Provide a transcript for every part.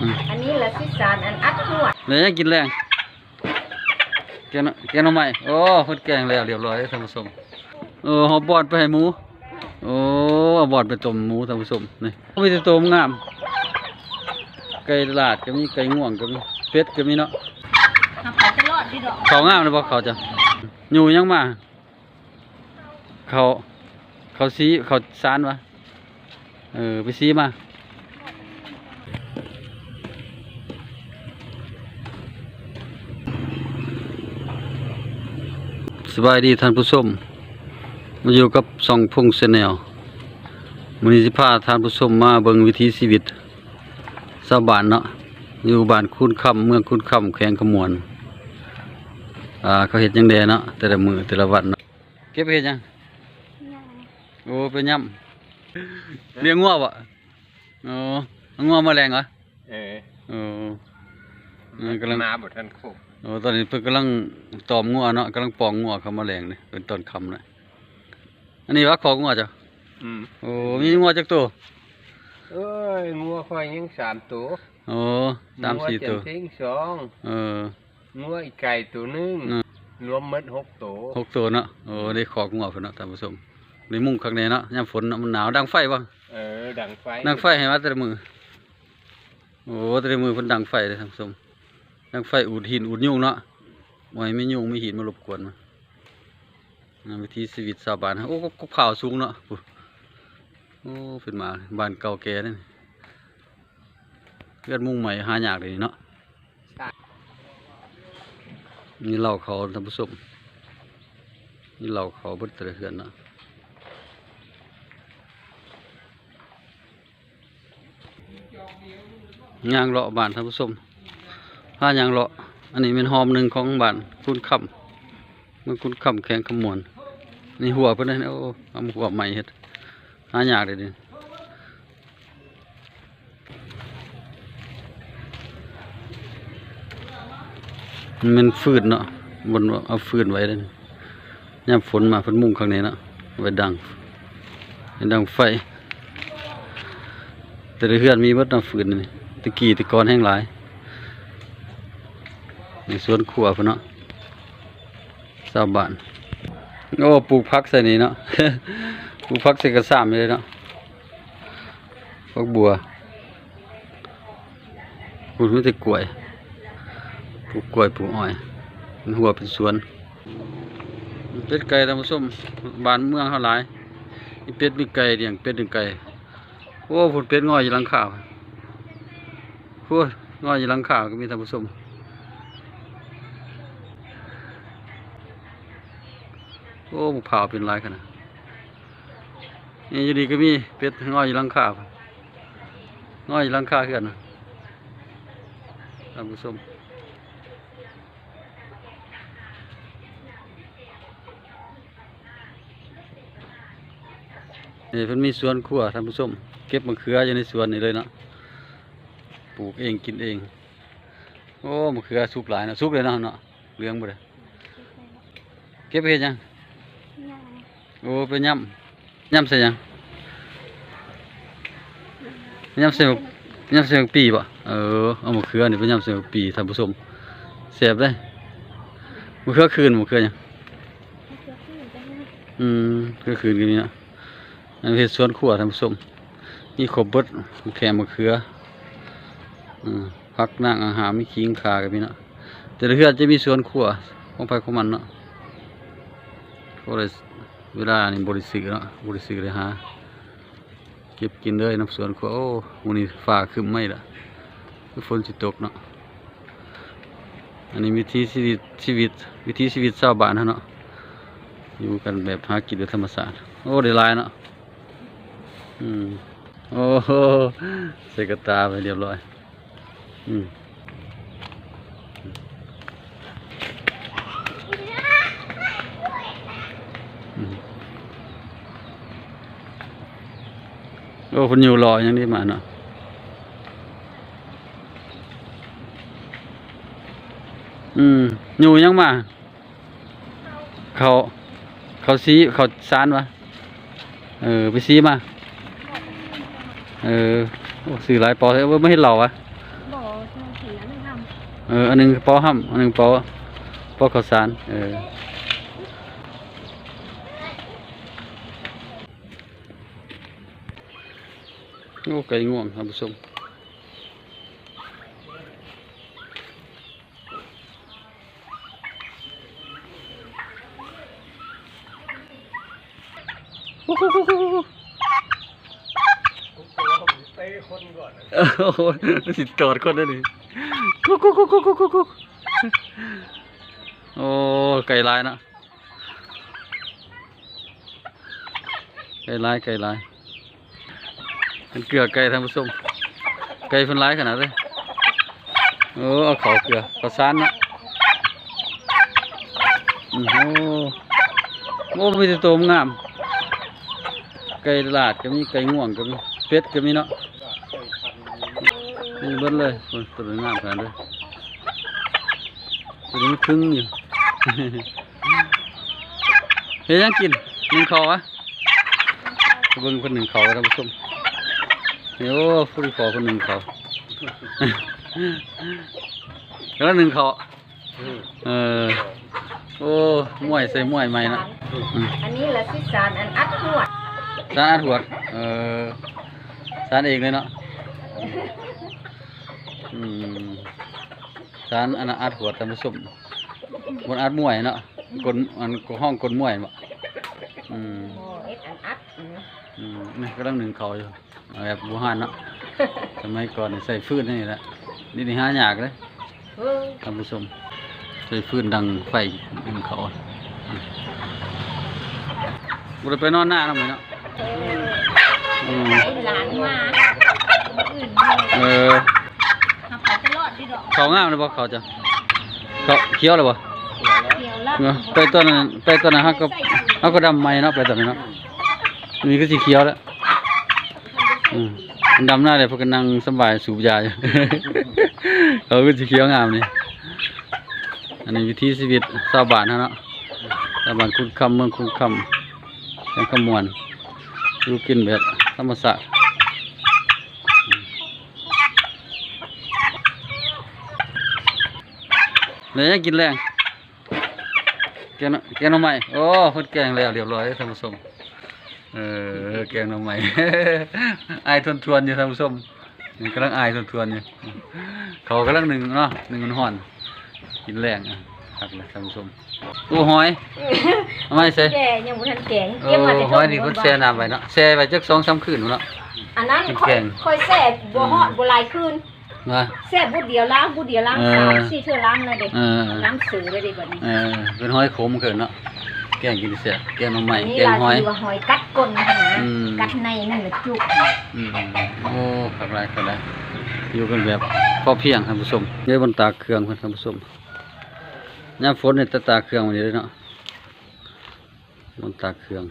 อืมอันนี้ละสิสารอันอัดหัวเลยยังกินแรงแกงแกงหน่อไม้โอ้เพิ่นแกงแล้วเรียบร้อยท่านผู้ชมเออเอาบอดไปให้หมูโอ้เอาบอดไปต้มหมูท่านผู้ชมนี่มีแต่ตัวงามไก่ลาดก็มีไก่ง่วงก็มีเป็ดก็มีเนาะทำไปตลอดดิดอกเขางามเลยบ่เขาจะอยู่ยังมา เขาเขาซีเขาซานวะเออไปซีมา สบายดีท่านผู้ชมมาอยู่กับสองพงเซนแนลมือนี้สิพาท่านผู้ชมมาเบิ่งวิถีชีวิตชาวบ้านเนาะอยู่บ้านคุณคำเมืองคุณคำแขวงขมวนอ่าเขาเห็ดหยังแดเนาะแต่ละมือแต่ละวันเนาะเก็บเห็ดหยังโอ้เป็นย่ำเลี้ยงงัวบ่โอ้เอางัวมาแรงเหรอเออโอ้เออกำลังมาบทท่านครู โอ้ตอนนี้เพิ่นกำลังตอมงัวเนาะกำลังปองงัวเขามาแรงนี่เป็นตอนค่ำนะอันนี้ว่าของงัวจ้ะอืมโอ้มีงัวจักตัวเอ้ยงัวควายยังสามตัวโอ้สามสี่ตัวงัจันทิ้งสองเอองัวอีกไก่ตัวหนึงอืมรวมหมดหกตัวหกตัวเนาะโอ้ได้ขอกงัวเพิ่นเนาะท่านผู้ชมได้มุ้งข้างในเนาะยามฝนเนาะมันหนาวดังไฟบ่เออดังไฟดังไฟให้มาแต่ละมือโอ้แต่ละมือเพิ่นดังไฟเลยท่านผู้ชม ดังไฟอูดหินอูดยุงเนาะบ่ให้ไม่ยุงไม่หินมารบกวนมานะวิธีชีวิตชาวบ้านโอ้ก็ข่าวสูงเนาะโอ้เป็นมาบ้านเก่าแก่นี่เพื่อนมุ่งใหม่หายากเลยเนาะนี่เหล่าเขาท่านผู้ชมนี่เหล่าเขาบดตะเฮือนเนาะยางเลาะบานท่านผู้ชม ผ้ายางเลาะอันนี้เป็นหอมหนึ่งของบ้านคุณคำมันคุณคำแข็งขมวนนี่หัวเพิ่อนนะโอ้เอาหัวใหม่เฮ็ดหายากเลยดิมันเป็นฟืนเนาะบนเอาฟืนไว้เลยยามฝนมาเพิ่นมุ่งข้างในเนาะไว้ดังให้ดังไฟ แต่เฮือนมีเบิดน้ำฟืนนี่ตะกี้ตะกอนแห้งหลาย ในสวนครัวพุ่นเนาะชาวบ้านโอ้ปลูกผักใส่นี่เนาะปลูกผักใส่กระสามเลยเนาะผักบัวปลูกไม่แต่กล้วยปลูกกล้วยปลูกอ้อยมันหัวเป็นสวนเป็ดไก่ท่านผู้ชมบ้านเมืองเขาหลายเป็ดมีไก่เลี้ยงเป็ดเลี้ยงไก่โอ้ผุดเป็ดง่อยอยู่หลังข่าวโอ้ง่อยอยู่หลังข่าวก็มีท่านผู้ชม อ้บุกเผาเป็นลายขนาดนี่อยู่ดีก็มีเป็ดง่อยอยู่ลังข่าวง่อยอยู่ลังข่าวเพื่อนนะท่านผู้ชมนี่เพิ่นมีสวนครัวท่านผู้ชมเก็บมะเขืออยู่ในสวนนี่เลยเนาะปลูกเองกินเอง โอ้มะเขือสุกหลายนะสุกเลยเนาะเนาะเหลืองบ่ได้เก็บไปเฮ็ดยัง โอ้ไปย่ำย่ำใส่ยังย่ำใส่ย่ำใส่ปีบ่เออเอามะเขือนี่ไปย่ำใส่บักปีท่านผู้ชมแซ่บเลยมะเขือคืนมะเขือยังอืมมะเขือคืนก็มีเนาะอันนี้เฮ็ดสวนครัวท่านผู้ชมมีขบเบิดแขมมะเขืออืมพักนั่งอาหารมีขิงขากับพี่เนาะแต่ละเฮือจะมีสวนครัวของไปของมันเนาะก็เลย เวลานี่บริสุทธิ์เนาะบริสุทธิ์เลยฮะเก็บกินเลยน้ำสวนครัวโอ้วันนี้ฟ้าครึมไม่ละฝนสิตกเนาะอันนี้วิถีชีวิตชีวิตวิถีชีวิตชาวบ้านเขาเนาะอยู่กันแบบหากินด้วยธรรมชาติโอ้ได้ลายเนาะอืมโอ้โหใส่กระตาไปเรียบร้อยอืม โอ้คนอยู่รออย่างนี้มาเนาะอืมอยู่ยังมา เขาเขาซีเขาซานวะเออไปซีมาเออโอ้สื่อหลายปอเออไม่ให้เราอะออันหนึงเปอห้ำอันหนึงเปอเปอข้าวสารเออ โอ้ไก่ง่วงท่านผู้ชมโอ้โหเตะคนก่อนเออโอ้โหสิตอดคนนั่นนี่กุ๊กกุ๊กกุ๊กกุ๊กกุ๊กกุ๊กโอ้ไก่ลายนะไก่ลายไก่ลาย เป็นเกลือไก่ท่านผู้ชมไก่เพิ่นลายขนาดเลยโอ้เอาเขาเกลือเขาซานนะโอ้โหโอ้มีแต่ตัวงาม ไก่ลาดก็มีไก่ง่วงก็มีเป็ดก็มีเนาะนี่เบิดเลยตัวงามขนาดเลยตัวนี้ครึ่งอยู่เฮ้ยยังกินหนึ่งเขาวะเบิ่งคนหนึ่งเขาท่านผู้ชม เดี๋ยวผู้ที่ขอคนหนึ่งเขาแล้วหนึ่งเขาเออโอ้มวยใส่มวยใหม่นะอืมอันนี้ละสิสารอันอัดหนวดสารอาถวดเออสารเองเลยเนาะอืมสารอันนั้นอาถวดท่านผู้ชมบนอาดมวยเนาะกลอันห้องกลมวยบ่อืมโอ้เอ็ดอันอัดอืมอืมนี่กำลังหนึ่งเขาอยู่ เอาแบบบูฮานเนาะสมัยก่อนนี่ใส่ฟืนนี่แหละนี่นี่หายากเลยเออท่านผู้ชมใส่ฟืนดังไฟหนึ่งเขาบุได้ไปนอนหน้าแล้วมั้ยเนาะเอออืมไอ้หลานมาอื่นเอมีอหักเขาจะรอดดิดอกเขางามเลยบ่เขาจะเขาเขียวเลยบ่เกี่ยวแล้วเนาะไปต้นนั้นไปต้นนั้นฮักก็ฮักก็ดำใหม่เนาะไปต้นนั้นเนาะนี่ก็สีเขียวแล้วอืมมัน ดำหน้าเลยเพราะก็นั่งสบายสูบยาอยู่ เขาก็สีเขียวงามนี่อันนี้วิถีชีวิตชาวบ้านเฮาเนาะชาวบ้านคุณคำเมืองคุณคำแห่งขมวนอยู่กินแบบธรรมชาสติแล้วยังกินแรงแกนแกงน่อไม้โอ้เพิ่นแกงแล้วเรียบร้อยท่านผู้ชม เออแกงหน่อไม้ อายทวนทวนๆอยู่ท่านผู้ชมนี่กำลังอายทวนทวนๆอยู่เขากำลังหนึ่งเนาะหนึ่งมันห่อนกินแรงอะครับเลยท่านผู้ชมโอ้หอยเอาไม้ใส่แกยังบ่ทันแกงโอ้เก็บมาแต่หอยนี่เพิ่นแช่น้ำไว้เนาะแช่ไว้จักสองสามคืนนู่นเนาะอันนั้นกินค่อแกยงค่อยแซ่บบ่ฮอดบ่หลายคืนมาแซ่บบุดเดียวล้างบุดเดียวล้างเออสามสี่เทื่อล้างเลยเด็กเออล้างสื่อเลยเด็กแบบนี้เออเป็นหอยขมเกินเนาะแกงกินเสียแกงหน่อไม้อันนี้แกงลาหอยดีว่าหอยกัดก้นนะนะอืมกัดในนั่นแหละจุกอืมโอ้ขักไรขักไรอยู่กันแบบพอเพียงท่านผู้ชมเยอะบนตาเครื่องเพิ่นท่านผู้ชมยามฝนเนี่ยตาตาเครื่องมันนี้เลยเนาะบนตาเครื่อง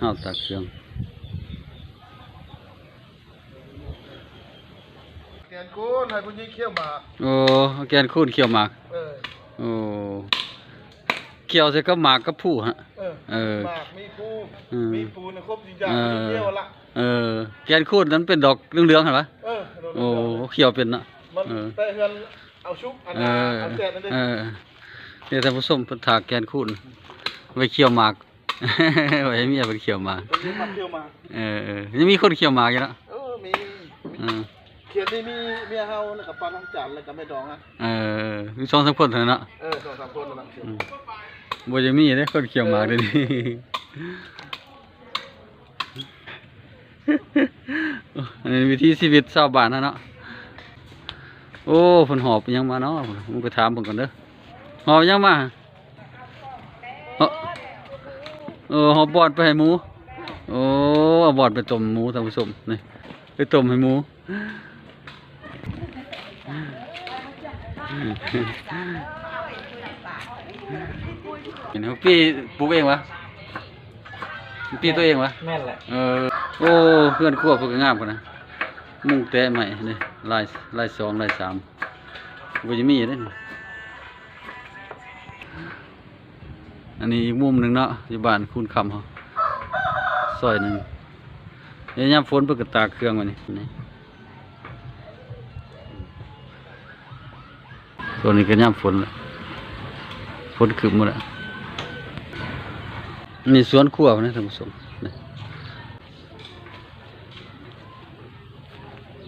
ห้าวตาเครื่องแกนกูนให้คุณยิ่งเขี้ยวหมากโอ้แกนคูนเขียวหมากเออโอ้ เขียวใส่กับหมากกับผู้ฮะเออเออหมากมีปูอืมมีปูนะครบจริงจังเออเขี้ยวละเออ แกนคูนนั้นเป็นดอกเหลืองๆเห็นปะเออโดนโอ้เออเขียวเป็นเนาะมันเออแต่เฮือนเอาชุบอันเอนาอเอาแจกนั่นเด้เออเนี่ยท่านผู้ชมเพิ่นถากแกนคูนไว้เคี่ยวหมากไว้ให้เมียไปเคี่ยวหมากตรงนี้มาเขี้ยวหมากเออเออยังมีคนเคี่ยวหมากอยู่เนาะเออมีเออเขียนนี่มีเมียเฮาแล้วกับปลาน้องจันแล้วกับแม่ดองอะเออมีสองสามคนเท่านั้นเนาะเออสองสามคนนั่นแหละเขียนอืม บ่จะมีเด้คนเคี่ยวหมากเด้นี่อันนี้วิถีชีวิตชาวบ้านนะเนาะ โอ้เพิ่นหอบยังมาเนาะมึงไปถามเพิ่นก่อนเด้อ หอบยังมาเออหอบบอดไปให้หมู โอ้เอาบอดไปต้มหมูท่านผู้ชมนี่ไปต้มให้หมู นไหมพี่ปลูกเองวะพี่ตัวเองวะแม่นแหละเออโอ้เพื่อนครัวเพื่อนก็งามกันนะมุงแตะใหม่นี่ลายลายสองลายสามบ่จะมีเด้นี่อันนี้อีกมุมหนึ่งเนาะอยู่บ้านคุณคำเขาซอยหนึ่งเดี๋ยวยามฝนเพื่อก็ตากเครื่องมานี่นี่ตัวนี้ก็ย่ำฝนละฝนขึ้นหมดละ นี่สวนครัวนะท่านผู้ชมนี่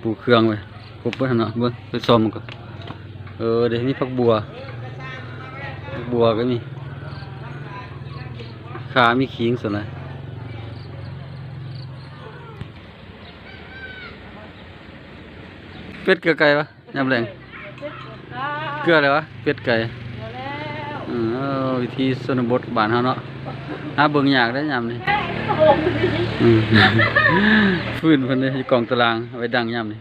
ปลูกเครื่องไว้ครบเบิ่งเนาะเบิ่งไปซ่อมมันก่อนเออเดี๋ยวมีผักบัวผักบัวก็มีขามีขิงส่วนไหนเป็ดเกลือไก่ปะยำแรงเกลืออะไรวะเป็ดไก่อืมเอาวิธีสนบทบ้านเฮาเนาะ หาเบิ่งยากได้อยามนี่อืมฟื้นเพิ่นเด้อยู่กองตารางเอาไว้ดังยามนี่